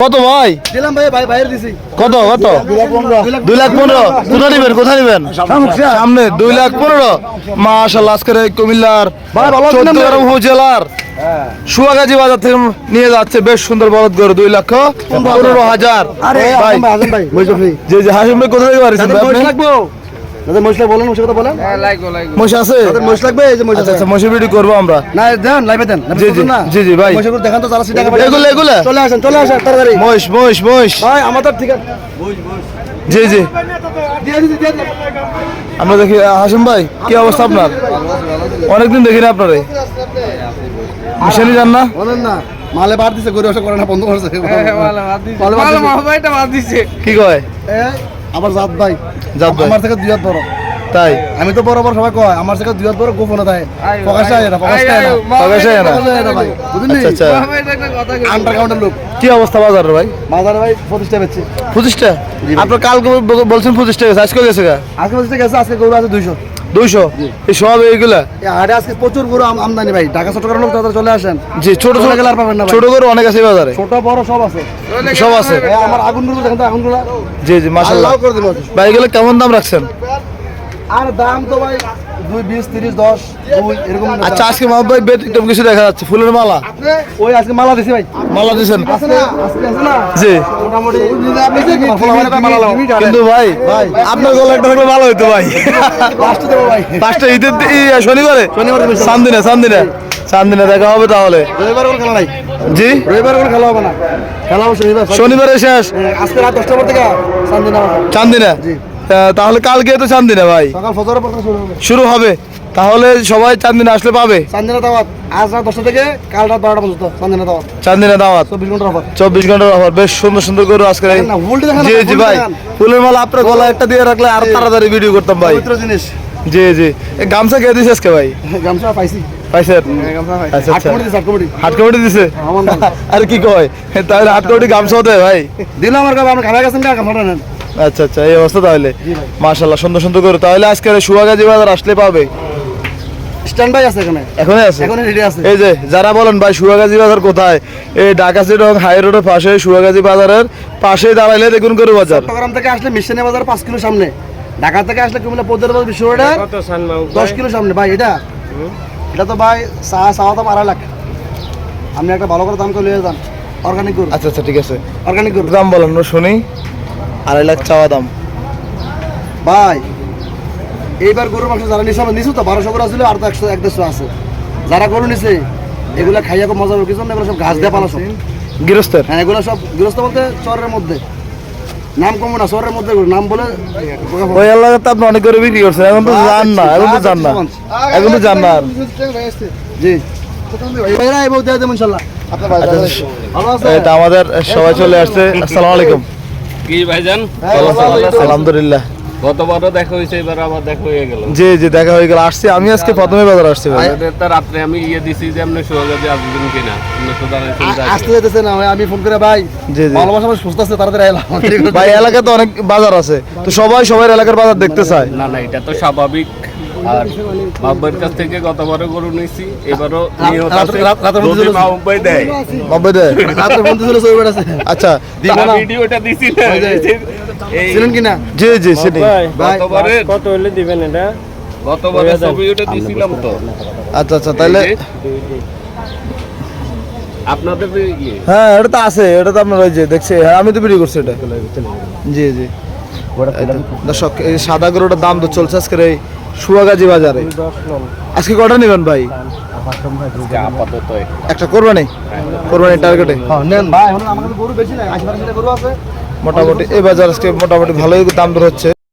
কত ভাই? দিলাম ভাই ভাই বাইরে দিছি। কত কত? দুই লাখ পনেরো। কোথায় নিবেন নিবেন? সামনে দুই লাখ পনেরো। মাশাল্লাহ আজকের এই কুমিল্লার? চোদ্দগ্রাম উপজেলার সুয়াগাজী বাজার থেকে নিয়ে যাচ্ছে বেশ সুন্দর বলদ গরু দুই লক্ষ পনেরো হাজার। আরে ভাই। ভাই ভাই মহিষ যে যে হাসিম ভাই কোথায় মহিষ মহিষ লাগবে বলেন মহিষের কথা বলেন। মহিষ আছে? তাদের মহিষ লাগবে? এই যে মহিষ আচ্ছা আছে। আচ্ছা মহিষের ভিডিও করব আমরা। না দেন লাইভে দেন জি, জি, জি, জি, ভাই। মহিষের দেখান তো চার আশি টাকা এগুলো, এগুলো? চলে আসেন চলে আসেন তাড়াতাড়ি। মহিষ মহিষ মহিষ। ভাই আমাদের ঠিক আছে। জি জি। আমরা দেখি হাসিম ভাই কি অবস্থা আপনার? অনেকদিন দেখি না আপনারে। মিশানি যান না? বলেন না মালে বার দিছে গরু আসা করে না বন্ধ করছে। হ্যাঁ, মালে বার দিছে। কি কয়? এ, আবার জাত ভাই জাত ভাই। আমার থেকে দুই হাত বড়। তাই? আমি তো বরাবর সবাই কয় আমার থেকে দুই হাত বড় গোপনে থাকে। প্রকাশে আয় না প্রকাশে আয় না। প্রকাশে আয় না। বুঝলি? আচ্ছা আন্ডার কাউন্টার লোক। কি অবস্থা বাজার ভাই? বাজার ভাই প্রতিষ্ঠা পেয়েছে পঁচিশটা আপনার কালকে বল- বলছেন পঁচিশটা গেছে আজকে গেছে আজকে প্রতিষ্ঠা গেছে আজকে গরু আছে দুইশো। দুইশো? এই সব এইগুলা? এই হাটে আজকে প্রচুর গরু আম- আমদানি ভাই। ঢাকা চট্টগ্রাম লোক তাদের চলে আসেন। জি ছোট ছোট গেলে আর পাবেন না ছোট গরু অনেক আছে বাজারে। ছোট বড় সব আছে। সব আছে। আমার আগুনগুলো দেখেন তো আগুনগুলো জি জি মাসাল্লাহ আল্লাহ করে দিল। ভাই এগুলো কেমন দাম রাখছেন? আর দাম তো ভাই দুই বিশ তিরিশ দশ দুই এরকম আচ্ছা আজকে মাহবুব ভাই ব্যতিক্রম কিছু দেখা যাচ্ছে ফুলের মালা। ওই আজকে মালা দিছি ভাই। মালা দিয়েছেন আছে না? আজকে আছে না? জি। মোটামুটি আপনি যে মালা লাও কিন্তু ভাই ভাই। আপনার গলা একটা থাকলে ভালো হতো ভাই। লাস্ট দেবো ভাই। পাঁচটা ঈদের শনিবারে? শনিবারে বেশি। চান্দিনা চান্দিনা চান্দিনা দেখা হবে তাহলে। রবিবার কোনো খেলা নাই? জি? রবিবার কোনো খেলা হবে না। খেলা হবে শনিবার শনিবারে শেষ। হ্যাঁ, আজকে রাত দশটার পর থেকে সানদিন চান্দিনা। জি। তাহলে কালকে তো চান্দিনা ভাই। সকাল ফজরের পর শুরু হবে। শুরু হবে। তাহলে সবাই চান্দিনা আসলে পাবে। চান্দিনা দাওয়াত। আজ রাত দশটা থেকে কাল রাত বারোটা পর্যন্ত চান্দিনা দাওয়াত। চান্দিনা দাওয়াত। চব্বিশ ঘণ্টার অফার। চব্বিশ ঘণ্টার অফার। বেশ সুন্দর সুন্দর করে আজকে জি জি ভাই। ফুলের মালা আপনার গলা একটা দিয়ে রাখলে আর তাড়াতাড়ি ভিডিও করতাম ভাই। জিনিস। জি জি। গামছা কে দিছে আজকে ভাই? গামছা পাইছি। আচ্ছা, আচ্ছা। হাট কমিটি দিছে আমার কি কয়? তাহলে হাট কমিটি গামছা হতে ভাই। দিল আমার কাছে আপনি খাবার গেছেন আচ্ছা আচ্ছা এই অবস্থা তাহলে। মাশাল্লাহ সুন্দর সুন্দর করে তাহলে আজকে সুয়াগাজী বাজার আসলে পাবে। স্ট্যান্ড বাই আছে এখানে। এখনই আছে? এখনই রেডি আছে। এই যে যারা বলেন ভাই সুয়াগাজী বাজার কোথায়? এই ঢাকা সিটি হাই রোডের পাশে সুয়াগাজী বাজারের পাশে দাঁড়াইলে দেখুন গরু বাজার। চট্টগ্রাম থেকে আসলে মিশনে বাজার পাঁচ কিলো সামনে। ঢাকা থেকে আসলে কুমিল্লা পদ্মার বাজার বিশ্ব দশ কিলো সামনে। ভাই এটা? এটা তো ভাই চা চাওয়া তো আড়াই লাখ। আপনি একটা ভালো করে দাম করে লিয়ে যান। অর্গানিক আচ্ছা আচ্ছা ঠিক আছে। অর্গানিক দাম বলেন শুনি। আড়াই লাখ চাওয়া দাম। ভাই এইবার গরুর মাংস যারা নিছে আমরা নিছু তো বারোশো করে আসলে আর তো একশো এক দেড়শো আছে। যারা গরু নিছে এগুলা খাইয়া খুব মজা কিছু না এগুলো সব ঘাস দিয়ে পালা সব? গৃহস্থের? হ্যাঁ এগুলো সব গৃহস্থ বলতে চরের মধ্যে। নাম কমো না চরের মধ্যে নাম বলে ওই এলাকা তো আপনি অনেক করে বিক্রি করছেন এখন তো জান না এখন তো জান না। এখন তো জান না জি। আচ্ছা, আমাদের সবাই চলে আসছে। আসসালামু আলাইকুম। কি ভাইজান? হ্যাঁ। আলহামদুলিল্লাহ। গতবারও দেখা হয়েছে এবার আবার দেখা হয়ে গেল। জি জি দেখা হয়ে গেল। আসছি আমি আজকে প্রথমে বাজার আসছি ভাই। আপনাদের রাত্রে আমি ইয়ে দিছি যে আপনি সোহাগাজে আসবেন কিনা। আপনি তো জানাইছেন যে আ- আসতে যেতেছে না ভাই, আমি ফোন করে ভাই জি জি। ভালোবাসা আমার সুস্থ আছে তাড়াতাড়ি এলাম ভাই অনেক বাজার আছে। তো সবাই সবার এলাকার বাজার দেখতে চায়। না না এটা তো স্বাভাবিক। আর বাবার কাছ থেকে গতবারও গরু নিয়েছি এবারও দেয়। দেয়। রাতের আছে আচ্ছা ভিডিওটা দিছি না ওই যে- এই ছিলেন কিনা জি জি সেটাই ভাই কত হলে দিবেন এটা? গতবারের ছবি দিছিলাম তো। আচ্ছা আচ্ছা তাহলে আপনাদের ইয়ে। হ্যাঁ এটা তো আছে এটা তো আপনার ওই যে দেখছি। হ্যাঁ আমি তো ভিডিও করছি এটা। জি জি। দর্শক এই সাদা গরুটার দাম তো চলছে আজকে এই সুয়াগাজী বাজারে। আজকে কটা নেবেন ভাই? একটা কোরবানি? কোরবানি টার্গেটে হ্যাঁ মোটামুটি এই বাজার আজকে মোটামুটি ভালোই দাম দর হচ্ছে।